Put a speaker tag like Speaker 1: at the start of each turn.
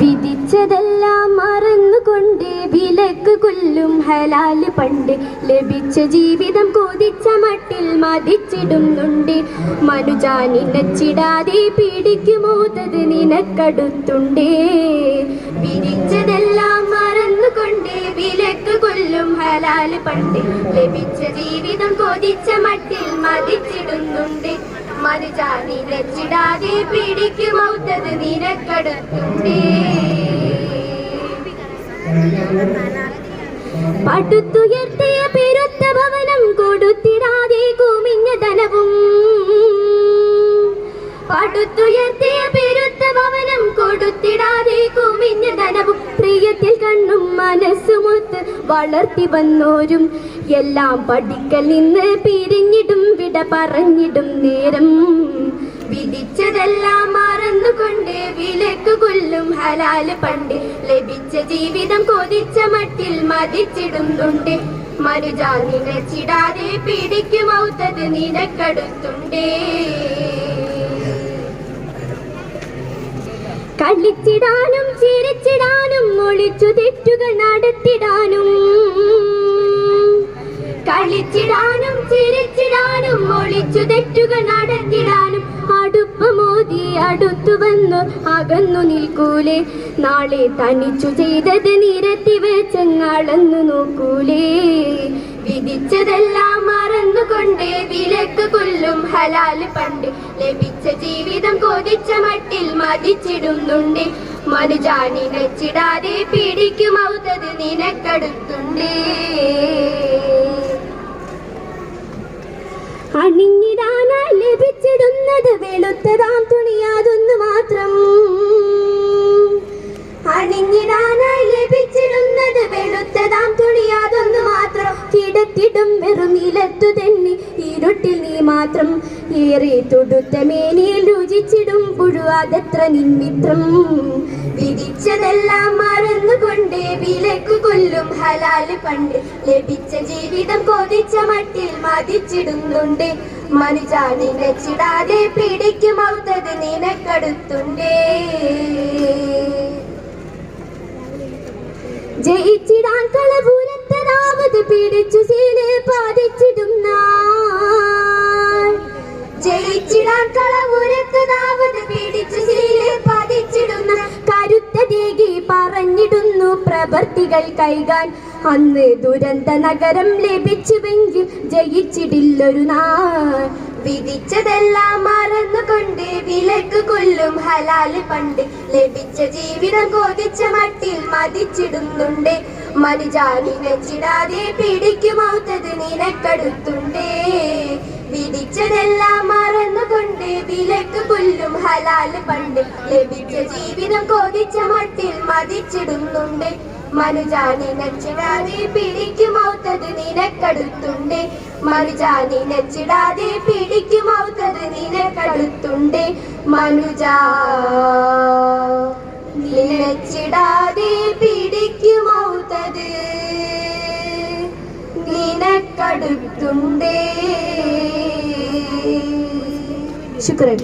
Speaker 1: വിധിച്ചതെല്ലാം മറന്നുകൊണ്ട് വിലക്ക് കൊല്ലും ഹലാൽ പണ്ട്. ലഭിച്ച ജീവിതം കൊതിച്ച മട്ടിൽ മതിച്ചിടുന്നുണ്ട്. മനുജാ നിനച്ചിടാതെ പിടിക്കുമോതത് നിനക്കടുത്തുണ്ടേ. വിധിച്ചതെല്ലാം മറന്നുകൊണ്ട് വിലക്ക് കൊല്ലും ഹലാൽ പണ്ട്. ലഭിച്ച ജീവിതം കൊതിച്ച മട്ടിൽ മതിച്ചിടുന്നുണ്ട്. മനുജാനി നച്ചിടാതെ പിടിക്കുമോത്തത് നിനക്കടുത്തുണ്ടേ. പടുത്തുയർത്തിയ പെരുത്ത ഭവനം കൊടുത്തിടാതെ കുമിഞ്ഞ ധനവും. പടുത്തുയർത്തിയ പെരുത്ത ഭവനം കൊടുത്തിടാതെ കുമിഞ്ഞ ധനവും. പ്രിയത്തിൽ കണ്ണും മനസ്സുമൊത്ത് വളർത്തി വന്നോരും. എല്ലാം പഠിക്കൽ നിന്ന് പിരിഞ്ഞിടും വിട പറഞ്ഞിടും നേരം. വിധിച്ചതെല്ലാം മറന്നുകൊണ്ട് വിലക്ക് കൊല്ലും ഹലാൽ പണ്ട്. ലഭിച്ച ജീവിതം കൊതിച്ച മട്ടിൽ മതിച്ചിടുന്നുണ്ട്. മനുജാതി നിനച്ചിടാതെ പിടിക്കുമൗത്തത് നിനക്കടുത്തുണ്ടേ കളിച്ചിടാനും ചിരിച്ചിടാനും ഒളിച്ചു തെറ്റുകൾ നടത്തിടാനും. അടുത്തു വന്നു അകന്നു നിൽക്കൂലേ. നാളെ തനിച്ചു ചെയ്തത് നിരത്തി വെച്ചങ്ങളന്നു നോക്കൂലേ. വിധിച്ചതെല്ലാം മറന്നുകൊണ്ട് വിലക്ക് കൊല്ലും ഹലാൽ പണ്ട്. ലഭിച്ച ജീവിതം കൊതിച്ച മട്ടിൽ മതിച്ചിടുന്നുണ്ട്. മനുജാനി നച്ചിടാതെ ഔതത് നിനക്കടുത്തുണ്ടേ. അണിഞ്ഞിടാനായി ഏറെ തൊടുത്ത മേനിയിൽ രുചിച്ചിടും പുഴുവാതത്ര നിൻമിത്രം. വിധിച്ചതെല്ലാം മറന്നുകൊണ്ട് വിലക്ക് കൊല്ലും ഹലാൽ പണ്ട് ലഭിച്ച ജീവിതം കൊതിച്ച മട്ടിൽ മതിച്ചിടുന്നുണ്ട്. മനുജാതിനെ ചിടാതെ പിടിക്കും നിനക്കടുത്തുണ്ടേ. ജയിച്ചിടാൻ കളപൂരത്തതാവത് പിടിച്ചു സീലെ പാതിച്ചിടും നാൾ പ്രവർത്തികൾ കൈകാൻ. അന്ന് ദുരന്ത നഗരം ലഭിച്ചുവെങ്കിൽ ജയിച്ചിടില്ലൊരു നാൾ. വിധിച്ചതെല്ലാം മറന്നുകൊണ്ട് വിലക്ക് കൊല്ലും ഹലാൽ പണ്ട്. ലഭിച്ച ജീവിതം കൊതിച്ച മട്ടിൽ മതിച്ചിടുന്നുണ്ട്. മനുജാനി വെച്ചിടാതെ പിടിക്കുമൗത്തത് ലഭിച്ച ജീവിതം കൊതിച്ച മട്ടിൽ മതിച്ചിടുന്നുണ്ട്. മനുജാനി നച്ചിടാതെ പിടിക്കുമൗത്തത് നിനക്കടുത്തുണ്ട്. മനുജാനി നച്ചിടാതെ പിടിക്കുമൗത്തത് നിനക്കടുത്തുണ്ട്. മനുജാ പിടിക്കുമൗത്തത് നിനക്കടുത്തുണ്ടേ. ശുക്രൻ.